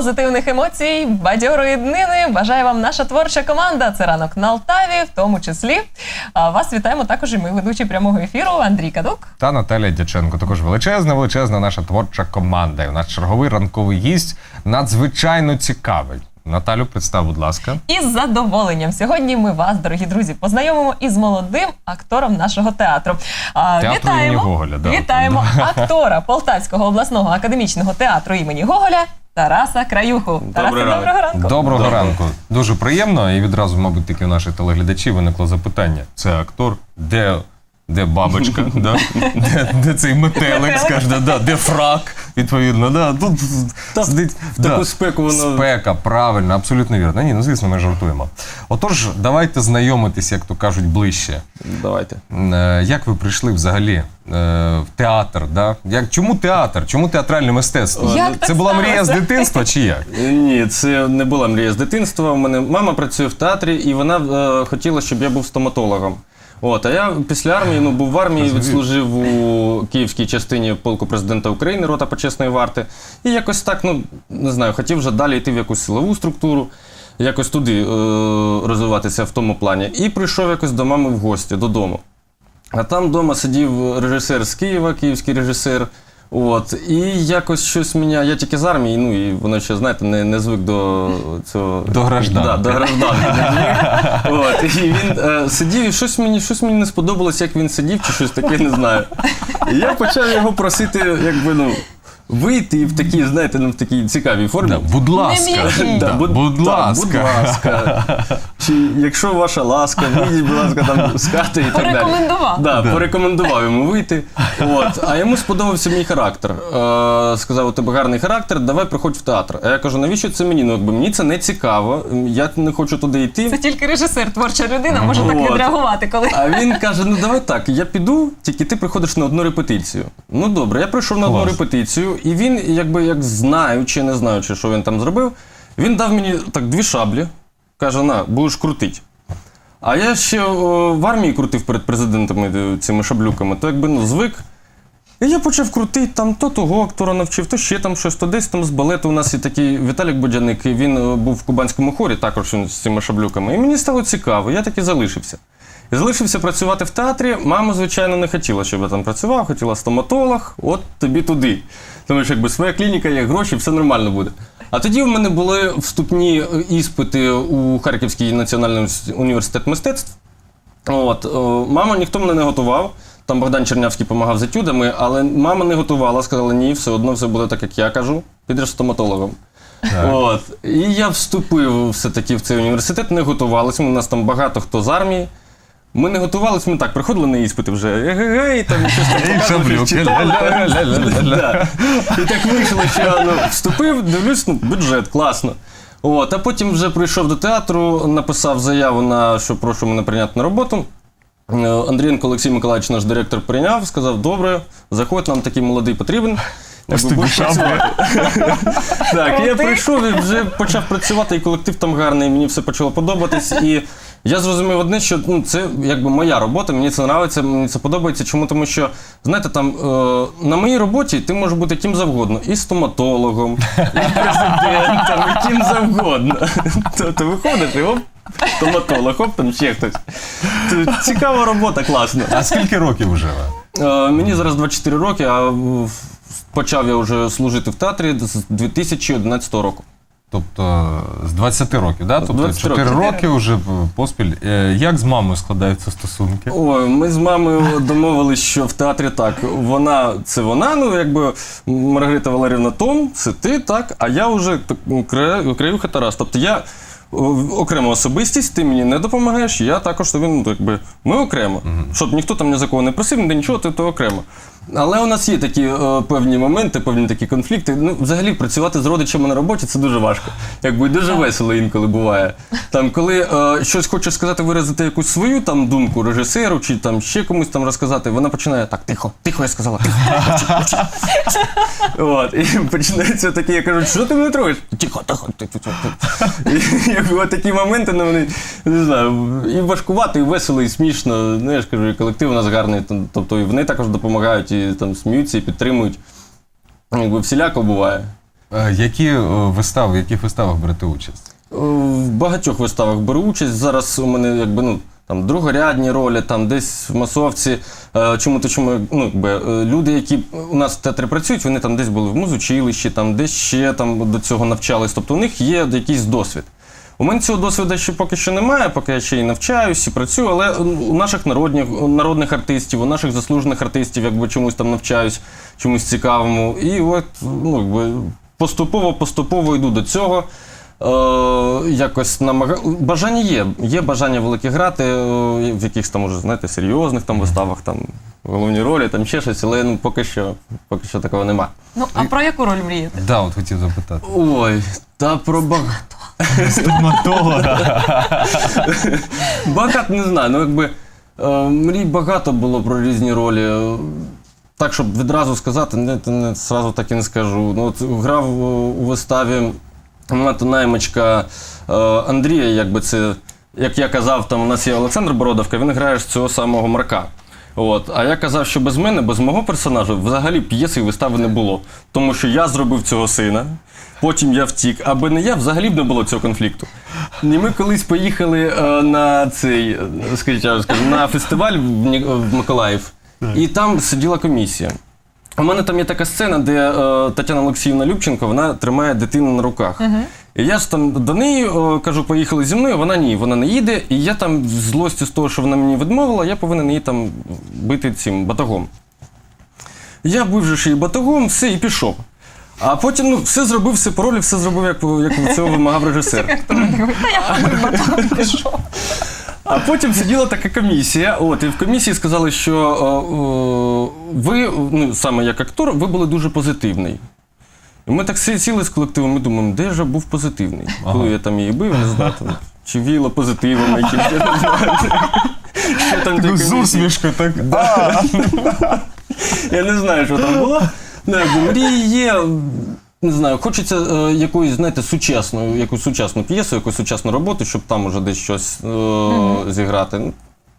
позитивних емоцій, бадьорої днини. Бажає вам наша творча команда. Це ранок на Алтаві, в тому числі. А вас вітаємо також і ми, ведучі прямого ефіру Андрій Кадук. Та Наталя Дяченко. Також величезна, величезна наша творча команда. І у нас черговий ранковий гість надзвичайно цікавий. Наталю, представ, будь ласка. І з задоволенням сьогодні ми вас, дорогі друзі, познайомимо із молодим актором нашого театру. А, Театру вітаємо, імені Гоголя, да, вітаємо актора Полтавського обласного академічного театру імені Гоголя Тараса Краюху. Тарасе, ранок. доброго ранку. Доброго ранку. Дуже приємно. І відразу, мабуть, таки у наших телеглядачів виникло запитання: це актор, де. Де бабочка, да? де, де цей метелик, Метелик. скаже, да, да, де фрак, відповідно, да, тут Та сидить, в таку спеку воно- Спека, правильно, абсолютно вірно. Ні, ну звісно, ми жартуємо. Отож, давайте знайомитись, як то кажуть, ближче. Давайте. Е, Як ви прийшли взагалі е, в театр? Да? Як, чому театр? Чому театральне мистецтво? Як Це так була мрія з сталося? дитинства чи як? Ні, це не була мрія з дитинства. У мене мама працює в театрі, і вона е, хотіла, щоб я був стоматологом. От, а я після армії ну, був в армії, відслужив у київській частині полку президента України, рота почесної варти. І якось так, ну не знаю, хотів вже далі йти в якусь силову структуру, якось туди е, розвиватися в тому плані. І прийшов якось до мами в гості додому. А там вдома сидів режисер з Києва, київський режисер. От, і якось щось мене, я тільки з армії, ну і воно ще, знаєте, не, не звик до цього. До гражданки. Да, до гражданки. От, і він е, сидів, і щось мені, щось мені не сподобалось, як він сидів, чи щось таке, не знаю. І я почав його просити, якби, ну, вийти в такій, знаєте, ну, в такій цікавій формі. Да, будь ласка, да, будь, будь ласка. будь ласка. Чи якщо ваша ласка, вийдіть, будь ласка, там з хати і так далі. Порекомендував. Да, порекомендував йому вийти. От. А йому сподобався мій характер. Е, сказав, у тебе гарний характер, давай приходь в театр. А я кажу, навіщо це мені? Ну, якби мені це не цікаво, я не хочу туди йти. Це тільки режисер, творча людина може так відреагувати, коли А він каже: ну давай так, я піду, тільки ти приходиш на одну репетицію. Ну добре, я прийшов на одну Клас. репетицію, і він, якби як знаючи, не знаючи, що він там зробив, він дав мені так дві шаблі. Каже: на, будеш крутить. А я ще о, в армії крутив перед президентами е, цими шаблюками, то якби ну, звик. І я почав крутити, там то того актора навчив, то ще там щось, то десь там з балету. У нас є такий Віталік Бодяник, і він е, був в кубанському хорі, також з цими шаблюками. І мені стало цікаво, я таки залишився. І залишився працювати в театрі. Мама, звичайно, не хотіла, щоб я там працював, хотіла стоматолог, от тобі туди. Тому що якби своя клініка, є гроші, все нормально буде. А тоді в мене були вступні е, іспити у Харківський національний університет мистецтв. От, о, мама ніхто мене не готував. Там Богдан Чернявський допомагав з етюдами, але мама не готувала, сказала, ні, все одно все буде так, як я кажу. Підеш стоматологом. От. І я вступив все-таки в цей університет, не готувалися. У нас там багато хто з армії. Ми не готувалися, ми так приходили на іспити вже. Ге-ге-ге, там щось там показували, щось читали. Да. І так вийшло, що я ну, вступив, дивлюсь, ну, бюджет, класно. От, а потім вже прийшов до театру, написав заяву на що прошу мене прийняти на роботу. Е, Андрієнко Олексій Миколаївич, наш директор, прийняв, сказав: добре, заходь, нам такий молодий потрібен. Ось Якби тобі будеш шабля. працювати. Так, і я прийшов і вже почав працювати, і колектив там гарний, мені все почало подобатись. І я зрозумів одне, що ну, це якби моя робота, мені це подобається, мені це подобається. Чому? Тому що, знаєте, там е, на моїй роботі ти можеш бути ким завгодно, і стоматологом, і президентом, і ким завгодно. Тобто виходиш і оп, стоматолог, оп, там ще хтось. Цікава робота, класна. А скільки років вже? ви? Е, Мені зараз 24 роки, а в- почав я вже служити в театрі з 2011 року. Тобто з 20 років, да? Тобто 20 4 років. роки вже поспіль. Е, Як з мамою складаються стосунки? Ой, ми з мамою домовились, що в театрі так. Вона це вона, ну якби Маргарита Валерівна Том, це ти, так, а я вже так, ну, Кра- Краюха Тарас. Тобто я окрема особистість, ти мені не допомагаєш, я також тобі, ну, якби, ми окремо. Щоб ніхто там ні за кого не просив, ні нічого, ти то окремо. Але у нас є такі е, певні моменти, певні такі конфлікти. Ну, взагалі, працювати з родичами на роботі це дуже важко. Якби і дуже весело інколи буває. Там, коли е, щось хочеш сказати, виразити якусь свою там думку режисеру чи там ще комусь там розказати, вона починає так, тихо, тихо, я сказала, тихо. мовчи, мовчи». От, і починається таке, я кажу, що ти мене троєш? Тихо, тихо, тихо, тихо. І якби от такі моменти, ну вони не знаю, і важкувато, і весело, і смішно. Ну, я ж кажу, і колектив у нас гарний, там, тобто і вони також допомагають, і там сміються, і підтримують. Якби всіляко буває. Е, Які е, вистави, в яких виставах берете участь? Е, В багатьох виставах беру участь. Зараз у мене якби ну. Там другорядні ролі, там десь в масовці. Е, Чому то чому ну, якби, е, люди, які у нас в театрі працюють, вони там десь були в музучилищі, там десь ще там до цього навчались. Тобто у них є якийсь досвід. У мене цього досвіду ще поки що немає, поки я ще і навчаюсь, і працюю, але у наших народних, народних артистів, у наших заслужених артистів, якби чомусь там навчаюсь, чомусь цікавому. І от ну, якби, поступово, поступово йду до цього. Е, якось намага... Бажання є. Є бажання велике грати е, в якихось там, уже, знаєте, серйозних там виставах, там головні ролі, там ще щось, але ну, поки що, поки що такого нема. Ну, а про яку роль мрієте? Да, от хотів запитати. Ой, та про багато. Стоматолога. Багато не знаю. Ну, якби е, мрій багато було про різні ролі. Так, щоб відразу сказати, не, не зразу так і не скажу. Ну, от грав е, у виставі Мата наймичка е, Андрія, якби це, як я казав, там у нас є Олександр Бородовка, він грає ж цього самого Марка. От. А я казав, що без мене, без мого персонажа, взагалі п'єси і вистави не було. Тому що я зробив цього сина, потім я втік. Аби не я, взагалі б не було цього конфлікту. І ми колись поїхали е, на цей, е, скажіть, я скажу, на фестиваль в, Ні- в Миколаїв, і там сиділа комісія. У мене там є така сцена, де е, Тетяна Олексіївна Любченко вона тримає дитину на руках. І я ж там до неї е, кажу, поїхали зі мною, вона ні, вона не їде. І я там з злості з того, що вона мені відмовила, я повинен її там бити цим батогом. Я бив же ж її батогом, все, і пішов. А потім ну, все зробив, все по ролі, все зробив, як, як цього вимагав режисер. А потім сиділа така комісія. От, і в комісії сказали, що е, е, ви, ну саме як актор, ви були дуже позитивний. І ми так сіли з колективом і думаємо, де ж я був позитивний? Коли я там її бив, не знаю, там, чи віяло позитивом якимось, я не знаю. Що там таке? з усмішкою, так. Я не знаю, що там було. Ну, мрії є. Не знаю, хочеться е, якоїсь, знаєте, сучасної, якусь сучасну п'єсу, якусь сучасну роботу, щоб там уже десь щось е, зіграти. Ну,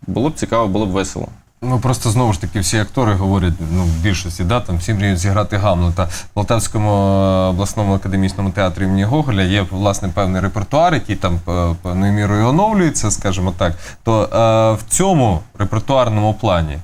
Було б цікаво, було б весело. Ну просто знову ж таки всі актори говорять, ну в більшості, да, там всі мріють зіграти Гамлета. В Полтавському е, обласному академічному театрі імені Гоголя є власне певний репертуар, який там е, певною мірою оновлюється, скажімо так. То е, в цьому репертуарному плані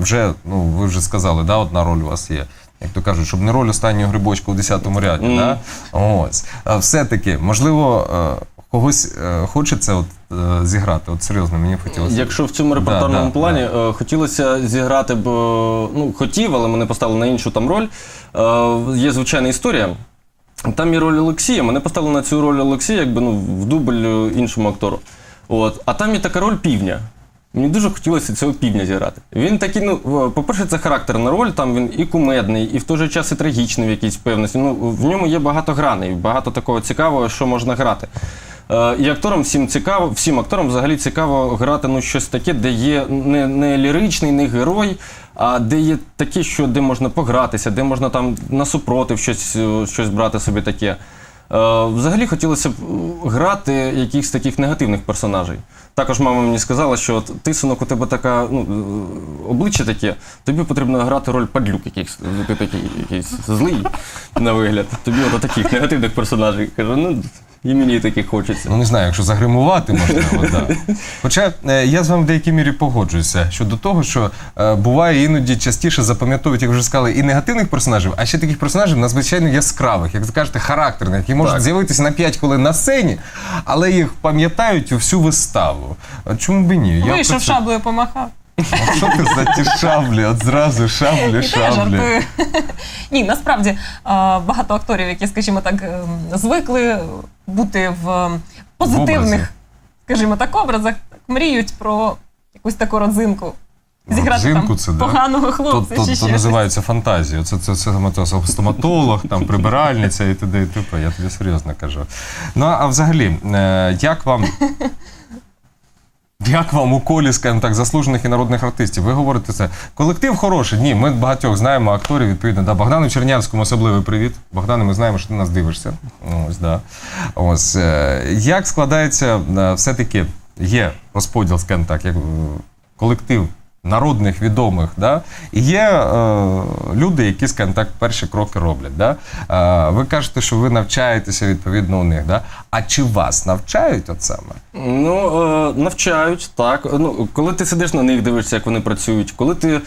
вже, ну ви вже сказали, да, одна роль у вас є. Як то кажуть, щоб не роль останнього грибочка у 10-му ряді. Мгм. Да? Ось. А все-таки, можливо, е, когось е, хочеться от, е, зіграти. От серйозно, мені хотілося. Якщо в цьому репертуарному да, плані е, хотілося зіграти б, е, ну, хотів, але мене поставили на іншу там роль. Е, є звичайна історія. Там є роль Олексія. Мене поставили на цю роль Олексія, якби ну, в дубль е, іншому актору. От. А там є така роль півня. Мені дуже хотілося цього півня зіграти. Він такий, ну, по-перше, це характерна роль, там він і кумедний, і в той же час і трагічний в якійсь певності. Ну, в ньому є багато граней, багато такого цікавого, що можна грати. Е, І акторам всім цікаво, всім акторам взагалі цікаво грати ну, щось таке, де є не, не ліричний, не герой, а де є таке, що де можна погратися, де можна там насупротив щось, е, щось брати собі таке. Е, Взагалі хотілося б е, грати якихось таких негативних персонажей. Також мама мені сказала, що от ти, синок, у тебе така ну, е, обличчя таке, тобі потрібно грати роль падлюк якийсь, Ти такий якийсь злий на вигляд. Тобі от таких негативних персонажей. Кажу, ну і мені таких хочеться. Ну не знаю, якщо загримувати можливо, да. Хоча е, я з вами в деякій мірі погоджуюся щодо того, що е, буває іноді частіше запам'ятовують, як вже сказали, і негативних персонажів, а ще таких персонажів надзвичайно яскравих, як ви кажете, характерних, які можуть Так. з'явитися на 5 хвилин на сцені, але їх пам'ятають у всю виставу. А Чому б і ні? Я Вийшов про це- шаблею помахав. А Що ти за ті шаблі? От зразу шаблі, та я шаблі. жартую. Ні, насправді багато акторів, які, скажімо так, ем, звикли бути в позитивних, В скажімо так, образах, так, мріють про якусь таку родзинку. Зіграти Родзинку там це, да? поганого хлопця то, чи то щось. називається фантазія. Це, це, це, це то, стоматолог, там, прибиральниця і т.д. і т.п. Я тобі серйозно кажу. Ну, а взагалі, е, як вам. Як вам у колі, скажімо так, заслужених і народних артистів? Ви говорите це. Колектив хороший. Ні, ми багатьох знаємо акторів, відповідно. Да. Богдану Чернявському особливий привіт. Богдане, ми знаємо, що ти нас дивишся. Ось, да. Ось, е, як складається, е, все-таки є розподіл, скажімо так, як е, колектив народних відомих, да? є е, люди, які, скажімо так, перші кроки роблять. Да? Е, ви кажете, що ви навчаєтеся відповідно у них. Да? А чи вас навчають от саме? Ну, е, навчають, так. Ну, коли ти сидиш на них, дивишся, як вони працюють, коли ти е,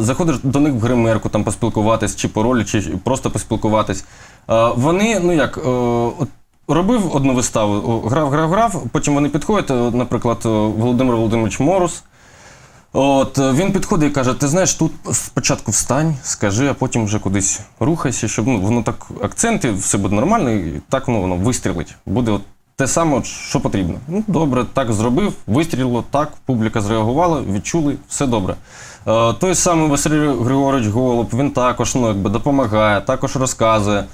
заходиш до них в гримерку, там поспілкуватись, чи по ролі, чи просто поспілкуватись, е, вони, ну як, е, робив одну виставу, грав, грав, грав, потім вони підходять, е, наприклад, е, Володимир Володимирович Морус. От е, він підходить і каже: ти знаєш, тут спочатку встань, скажи, а потім вже кудись рухайся, щоб ну, воно так акценти, все буде нормально, і так ну, воно вистрілить. Буде от те саме, що потрібно. Ну, добре, так зробив, вистрілило, так, публіка зреагувала, відчули, все добре. Е, той самий Василь Григорович Голуб, він також ну, якби, допомагає, також розказує.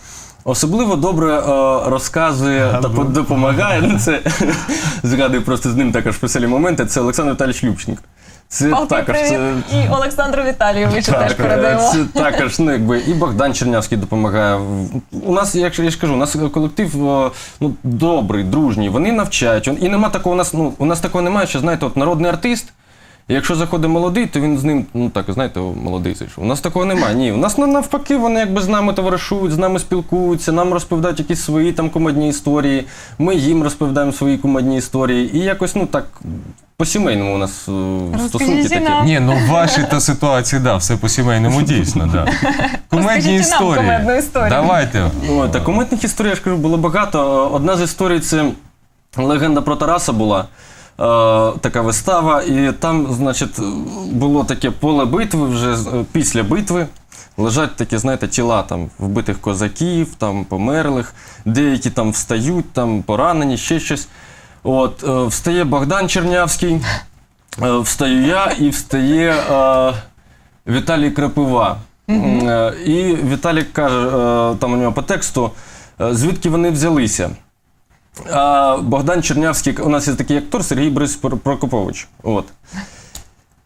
Особливо добре е, розказує та допомагає. Ну, це згадую просто з ним також веселі моменти. Це Олександр Віталійович Любченко. Це Палки також привіт. це, І Олександру Віталійовичу теж передаємо. це також ну, якби, і Богдан Чернявський допомагає. У нас, як я ж кажу, у нас колектив о, ну, добрий, дружній, вони навчають. І нема такого, у нас, ну, у нас такого немає, що знаєте, от народний артист. І Якщо заходить молодий, то він з ним, ну так, знаєте, о, молодий зайшов. У нас такого немає. Ні. У нас навпаки, вони якби з нами товаришують, з нами спілкуються, нам розповідають якісь свої там кумедні історії. Ми їм розповідаємо свої кумедні історії. І якось, ну так, по-сімейному у нас е, стосунки Розкажіть такі. нам. Ні, ну в вашій та ситуації, да, все по-сімейному дійсно. Да. Кумедні Розкажіть нам історії. кумедну історію. Давайте. Ой, та кумедних історій, я ж кажу, було багато. Одна з історій це легенда про Тараса була. Е, така вистава, і там, значить, було таке поле битви вже е, після битви. Лежать такі, знаєте, тіла там вбитих козаків, там померлих, деякі там встають, там поранені, ще щось. От, е, встає Богдан Чернявський, е, встаю я і встає е, Віталій Крапива. Е, І Віталій каже, е, там у нього по тексту, е, звідки вони взялися. А Богдан Чернявський, у нас є такий актор Сергій Борис Прокопович. От.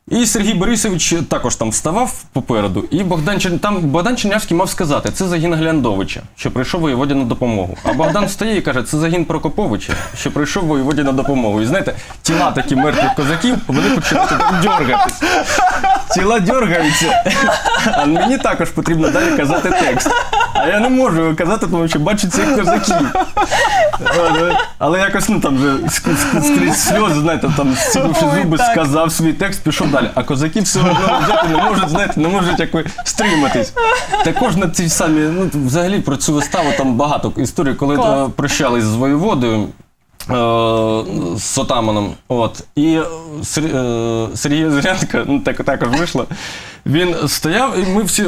І Сергій Борисович також там вставав попереду, і Богдан, Чер... там Богдан Чернявський мав сказати, це загін Гляньовича, що прийшов воєводі на допомогу. А Богдан встає і каже, це загін Прокоповича, що прийшов воєводі на допомогу. І знаєте, тіла такі мертвих козаків, вони так дергатись. Тіла дергаються. А мені також потрібно далі казати текст. А я не можу казати, тому що бачу цих козаків. Але, але якось ну там вже ск- ск- скрізь сльози, знаєте, там Ой, зуби, так. сказав свій текст, пішов далі. А козаки все одно взяти не можуть, знаєте, не можуть якось стриматись. Також на ці самі, ну взагалі про цю виставу там багато історій, коли Клас. е, прощались з воєводою. Е, З отаманом. От. І е, е, Сергій Зрянко, ну так, також вийшло. Він стояв, і ми всі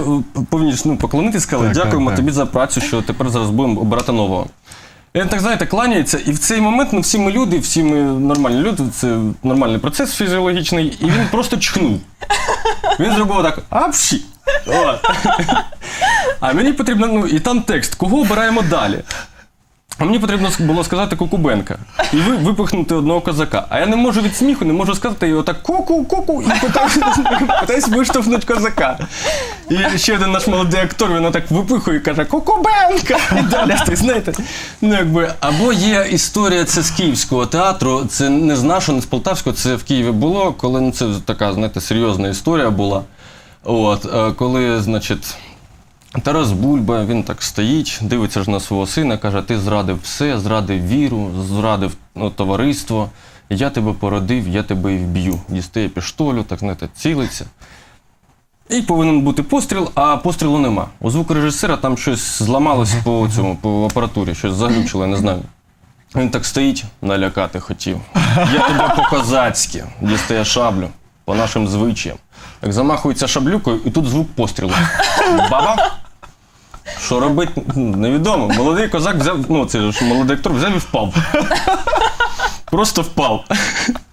повинні ну, поклонитись, сказали, Так, дякуємо так. тобі за працю, що тепер зараз будемо обирати нового. І він так, знаєте, кланяється, і в цей момент ну, всі ми люди, всі ми нормальні люди, це нормальний процес фізіологічний, і він просто чхнув. Він зробив так апші. А мені потрібно, ну, і там текст, кого обираємо далі. А мені потрібно було сказати Кукубенка і ви, випихнути одного козака. А я не можу від сміху, не можу сказати його так ку-ку, ку-ку, і питаюсь, виштовхнути козака. І ще один наш молодий актор, він так випихує і каже Кукубенка! І далі знаєте. Ну, якби, або є історія це з Київського театру, це не з нашого, не з Полтавського, це в Києві було, коли ну, це така, знаєте, серйозна історія була. От, е, коли, значить. Тарас Бульба, він так стоїть, дивиться ж на свого сина, каже: ти зрадив все, зрадив віру, зрадив ну, товариство. Я тебе породив, я тебе і вб'ю. Дістає піштолю, так знаєте, цілиться. І повинен бути постріл, а пострілу нема. У звукорежисера там щось зламалось по цьому, по апаратурі, щось заглючило, я не знаю. Він так стоїть, налякати хотів. Я тебе по-козацьки, дістає шаблю, по нашим звичаям. Як замахується шаблюкою, і тут звук пострілу. Баба! Що робити, невідомо. Молодий козак взяв, ну це ж молодий актор взяв і впав. Просто впав.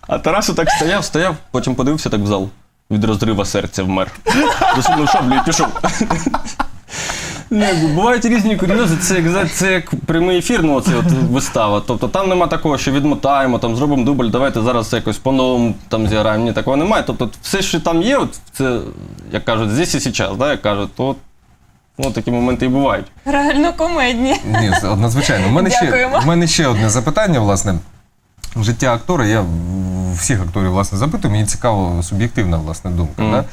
А Тарас так стояв, стояв, потім подивився так в зал. Від розрива серця вмер. Досунув шаблю і пішов. Ну, бувають різні курйози, це як, це як прямий ефір, ну це от вистава. Тобто там нема такого, що відмотаємо, там зробимо дубль, давайте зараз якось по-новому там зіграємо. Ні, такого немає. Тобто все, що там є, от, це, як кажуть, здесь і зараз, да, як кажуть, то ну, такі моменти і бувають. Реально комедні. Ні, надзвичайно. У мене, ще, Дякуємо. у мене ще одне запитання, власне. Життя актора. Я всіх акторів власне запитую, мені цікаво суб'єктивна власне думка. Мгм. Да?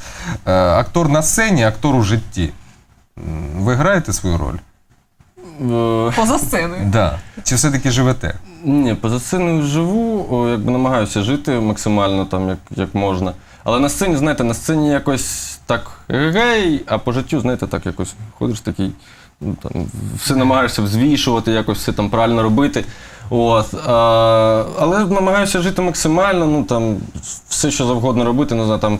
Е, актор на сцені, актор у житті. М, Ви граєте свою роль? Е, Поза сценою. Да. Чи все-таки живете? Ні, поза сценою живу, о, якби намагаюся жити максимально там, як, як можна. Але на сцені, знаєте, на сцені якось так гей, а по життю, знаєте, так якось ходиш такий, ну, там, все намагаєшся взвішувати, якось все там правильно робити. От, а, але намагаюся жити максимально, ну там все, що завгодно робити, не знаю, там.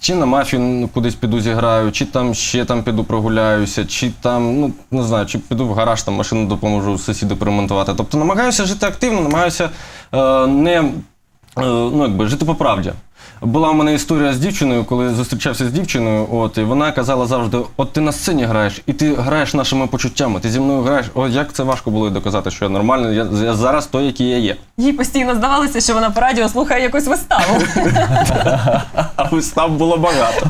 Чи на мафію ну, кудись піду зіграю, чи там ще там піду прогуляюся, чи там, ну не знаю, чи піду в гараж, там машину допоможу сусіду поремонтувати. Тобто намагаюся жити активно, намагаюся е, не е, ну, якби, жити по правді. Була у мене історія з дівчиною, коли зустрічався з дівчиною, от, і вона казала завжди: от ти на сцені граєш, і ти граєш нашими почуттями, ти зі мною граєш. О, як це важко було їй доказати, що я нормальний, я, я зараз той, який я є. Їй постійно здавалося, що вона по радіо слухає якусь виставу. А вистав було багато.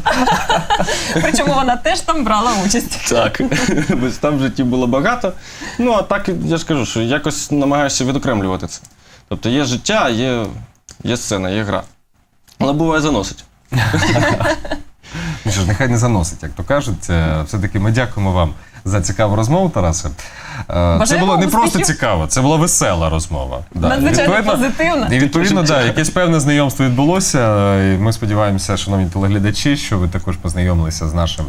Причому вона теж там брала участь. Так, вистав в житті було багато. Ну, а так я ж кажу, що якось намагаюся відокремлювати це. Тобто є життя, є, є сцена, є гра. Але буває заносить. Ну що ж, нехай не заносить, як то кажуть. Е, Все-таки ми дякуємо вам за цікаву розмову, Тарасе. Е, Це Бажаємо було не просто цікаво, це була весела розмова. Да. Надзвичайно позитивна. І відповідно, да, якесь певне знайомство відбулося. е, І ми сподіваємося, шановні телеглядачі, що ви також познайомилися з нашим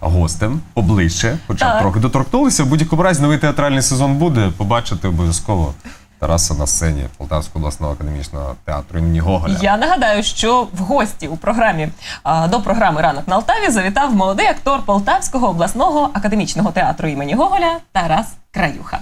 гостем поближче, хоча б Так. трохи доторкнулися. В будь-якому разі новий театральний сезон буде. Побачити обов'язково Тараса на сцені Полтавського обласного академічного театру імені Гоголя. Я нагадаю, що в гості у програмі до програми Ранок на Алтаві завітав молодий актор Полтавського обласного академічного театру імені Гоголя Тарас Краюха.